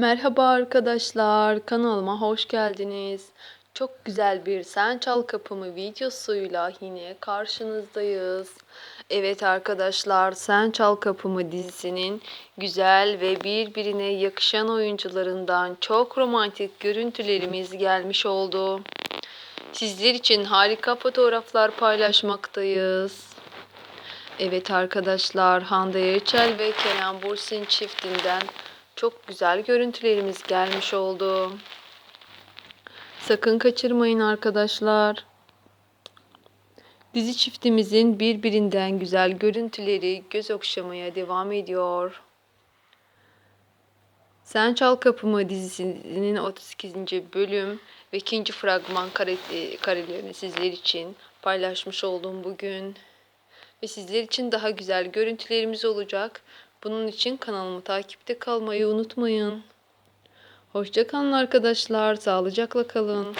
Merhaba arkadaşlar, kanalıma hoş geldiniz. Çok güzel bir Sen Çal Kapımı videosuyla yine karşınızdayız. Evet arkadaşlar, Sen Çal Kapımı dizisinin güzel ve birbirine yakışan oyuncularından çok romantik görüntülerimiz gelmiş oldu. Sizler için harika fotoğraflar paylaşmaktayız. Evet arkadaşlar, Hande Erçel ve Kerem Bürsin çiftinden çok güzel görüntülerimiz gelmiş oldu. Sakın kaçırmayın arkadaşlar. Dizi çiftimizin birbirinden güzel görüntüleri göz okşamaya devam ediyor. Sen Çal Kapımı dizisinin 32. bölüm ve ikinci fragman kare, e, karelerini sizler için paylaşmış oldum bugün. Ve sizler için daha güzel görüntülerimiz olacak. Bunun için kanalımı takipte kalmayı unutmayın. Hoşçakalın arkadaşlar. Sağlıcakla kalın.